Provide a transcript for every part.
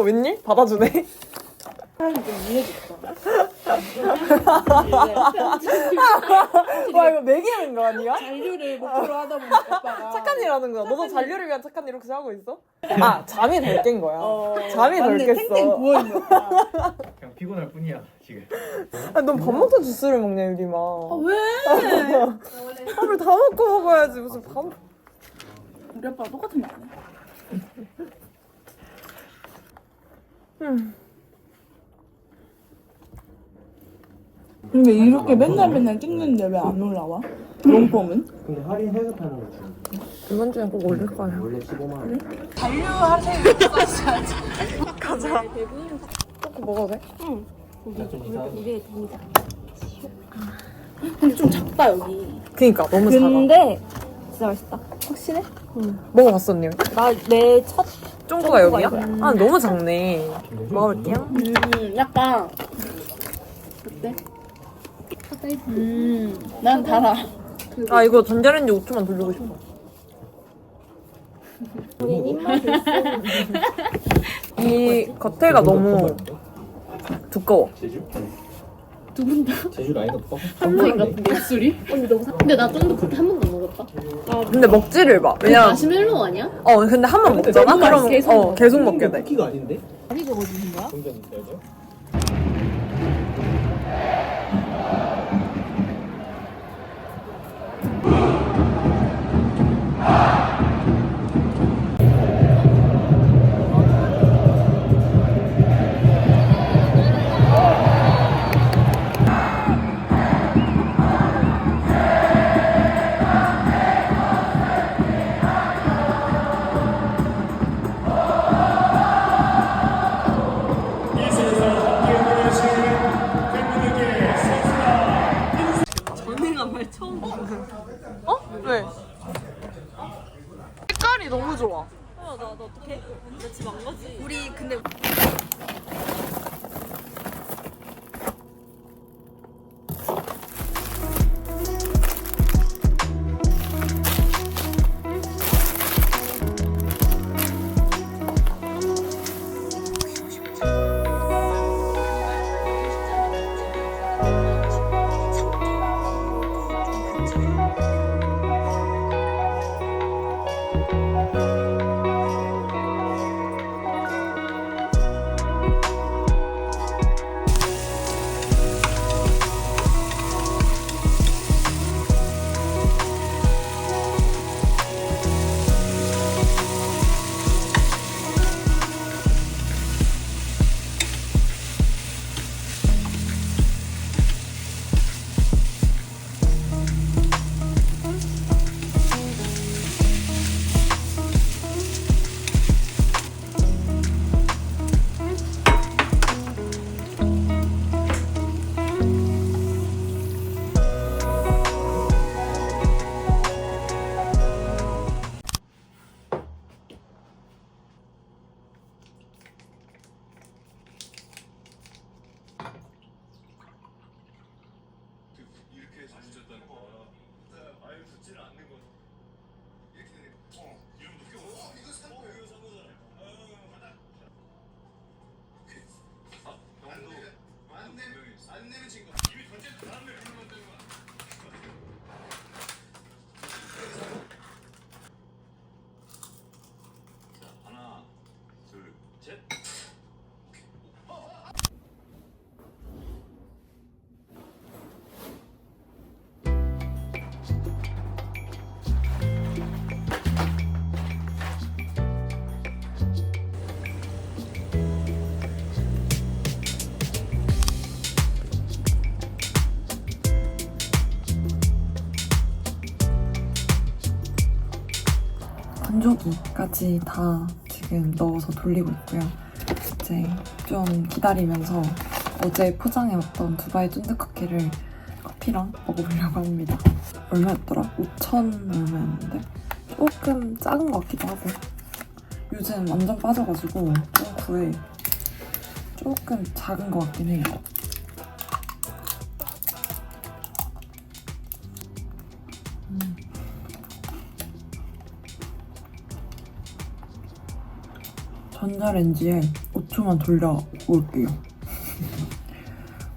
웬일? 받아주네. 사람이 좀 이해됐어. 와 이거 매기는 거 아니야? 잔류를 목표로 하다 보니까 오빠가 착한 일 하는 거야. 너도 잔류를 위한 착한 일 혹시 하고 있어? 아 잠이 덜 깬 거야. 어, 잠이 덜 맞네, 깼어. 탱탱 부어있는 오빠. 그냥 피곤할 뿐이야 지금. 아, 넌밥 먹다 주스를 먹냐 유리마. 아, 왜? 밥을 다 먹고 먹어야지 무슨 밥. 우리 아빠랑 똑같은 거 아니야? 근데 이렇게 맨날 맨날 찍는데 왜 안 올라와? 롱폼은? 근데 할인해서 파는 거지. 이번 주엔 꼭 올릴 거야. 원래 15만 원. 잔류하세요. 가자. 조금 먹어도 돼? 근데 좀 작다 여기. 그니까 너무 작아. 근데 진짜 맛있다. 확실해? 먹어봤어 언니. 나내첫 쫑구가 여기야? 아 너무 작네. 먹어볼게요. 음, 약간 어때? 음, 난 달아. 아 이거 전자레인지 5초만 돌리고 싶어. 이 겉에가 너무 두꺼워. 제주? 두 분 다 제주 라인 오빠? 한국인 같은데 입술이? 언니 너무 사... 근데 나 쫀득 그렇게 한번 도안 먹었다. 근데 먹지를 마. 왜냐? 마시멜로 아니야? 어 근데 한 번 먹잖아. 그럼 계속 어 계속 먹게 돼. 쿠키가 아닌데? 아니 저거 주신 거야? 동전 건조기까지 다 지금 넣어서 돌리고 있고요. 이제 좀 기다리면서 어제 포장해왔던 두바이 쫀득커피를 커피랑 먹어보려고 합니다. 얼마였더라? 5천 얼마였는데? 조금 작은 것 같기도 하고 요즘 완전 빠져가지고 좀 구해 조금 작은 것 같긴 해요. 음. 전자레인지에 5초만 돌려볼게요.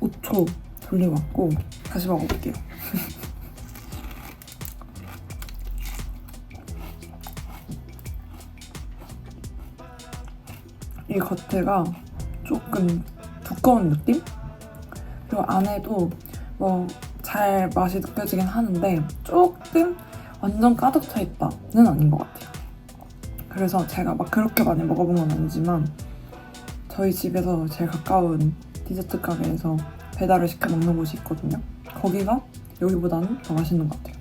5초 돌려봤고 다시 먹어볼게요. 이 겉에가 조금 두꺼운 느낌? 그리고 안에도 뭐 잘 맛이 느껴지긴 하는데 조금 완전 가득 차 있다는 아닌 것 같아요. 그래서 제가 막 그렇게 많이 먹어본 건 아니지만 저희 집에서 제일 가까운 디저트 가게에서 배달을 시켜 먹는 곳이 있거든요. 거기가 여기보다는 더 맛있는 것 같아요.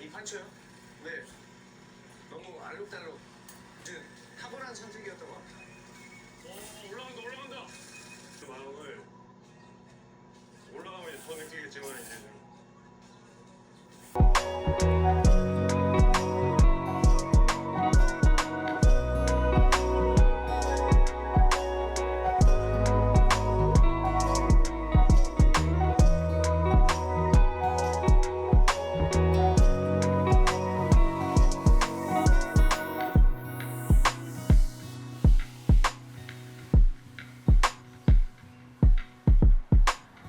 이 판처요? 네. 너무 알록달록. 이제 탁월한 선택이었던 것 같아요. 오, 올라간다, 올라간다. 그 마음을 올라가면 더 느끼겠지만 이제는